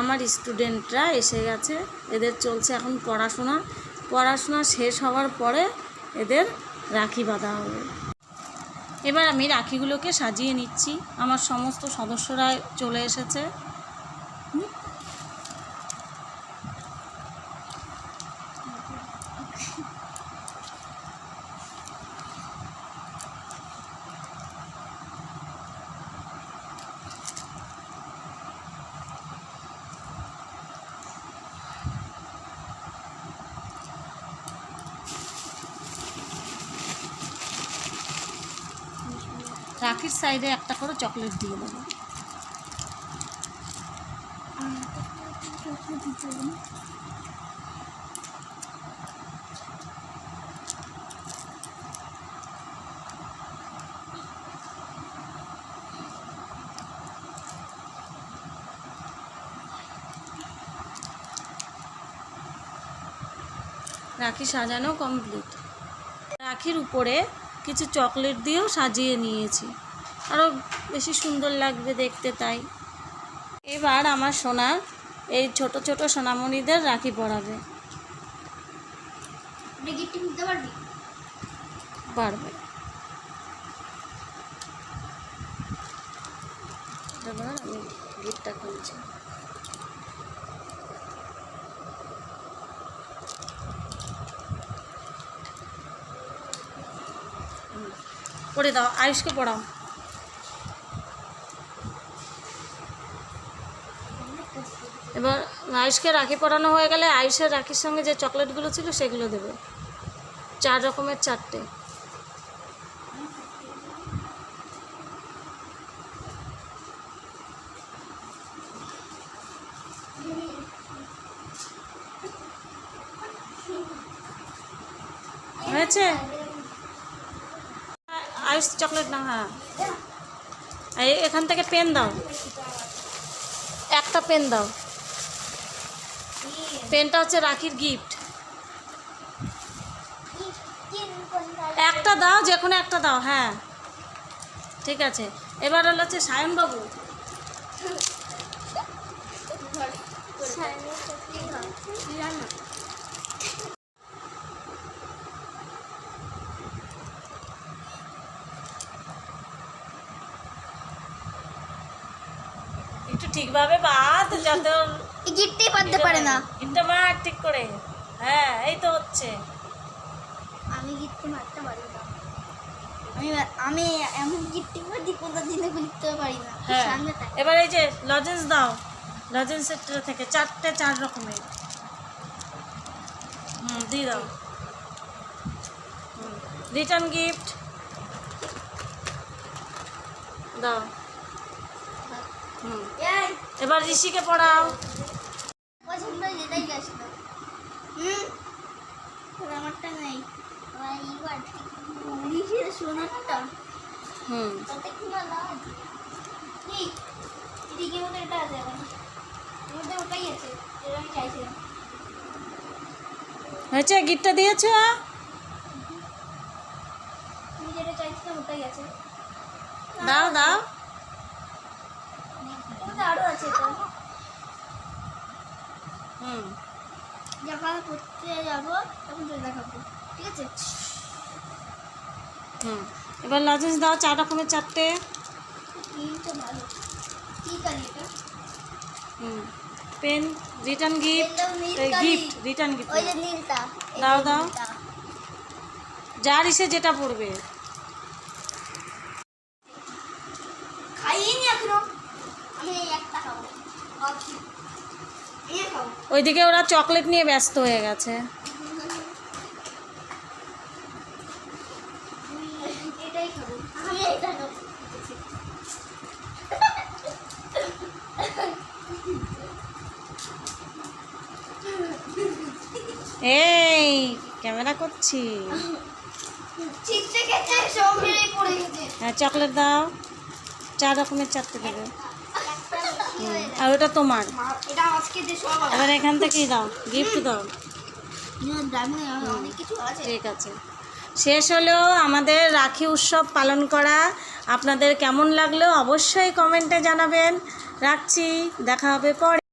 আমার স্টুডেন্টরা এসে গেছে, এদের চলছে এখন পড়াশোনা। পড়াশোনা শেষ হওয়ার পরে এদের রাখি বাঁধা হবে। এবার আমি রাখিগুলোকে সাজিয়ে নিচ্ছি। আমার সমস্ত সদস্যরা চলে এসেছে। রাখির সাইডে একটা করে চকলেট দিয়ে দেবো। রাখি সাজানো কমপ্লিট রাখির উপরে কিছু চকলেট দিয়েও সাজিয়ে নিয়েছি। আরও বেশি সুন্দর লাগবে দেখতে তাই। এবার আমার সোনার এই ছোট ছোট সোনামণিদের রাখি পরাবে। পারবে। এবার আমি গিফটটা খুলছি। পড়ে দাও, আয়ুষকে পড়াও। এবার আয়ুষকে রাখি পরানো হয়ে গেলে আয়ুষের রাখির সঙ্গে যে চকলেটগুলো ছিল সেগুলো দেবে। চার রকমের চারটে। হয়েছে? আ- আয়ুষ চকলেট না হ্যাঁ এখান থেকে পেন দাও। একটা পেন দাও। পেনটা হচ্ছে রাখির গিফট একটা দাও, যে কোনো একটা দাও হ্যাঁ। ঠিক আছে। এবার হলো হচ্ছে সায়নবাবু। একটু ঠিকভাবে বাদ যাতে গিফটই পারতে পারে না। এটা মার ঠিক করে। হ্যাঁ এই তো হচ্ছে। আমি গিফট মারতে পারি না। আমি আমি এমন গিফটিং পারি কোনো দিনে লিখতে পারি না। হ্যাঁ। সামনে এবার এই যে লজেন্স দাও। লজেন্সের ট্রে থেকে চারটে চার রকমের। হুম দিয়ে দাও। রিটার্ন গিফট দাও। এবার ঋষিকে পড়াও। যেটাই হুম। আমারটা নেই হুম ভালো আছে মধ্যে এটা আছে ওটাই হয়েছে গিফটটা দিয়েছ তুমি যেটা চাইছিলাম ওটাই আছে দাও দাও এর মধ্যে আরও আছে তো হুম যখন পড়তে যাব তখন তোর দেখাবো ঠিক আছে? হুম। এবার লজেন্স দাও চার রকমের চারটে। হুম। Pen return gift. Gift return gift. দাও, দাও। যার ইসে যেটা পড়বে। খাইনি এখনও? আমি একটা খাব। ওইদিকে ওরা চকলেট নিয়ে ব্যস্ত হয়ে গেছে। এই ক্যামেরা করছি। হ্যাঁ চকলেট দাও। চার রকমের চারটে দেবে? আর ওটা তোমার। এটা আজকে যে সব আমার। এবার এখান থেকেই দাও গিফট দাও। ঠিক আছে। শেষ হলো আমাদের রাখি উৎসব পালন করা আপনাদের কেমন লাগল অবশ্যই কমেন্টে জানাবেন। রাখছি দেখা হবে পরে।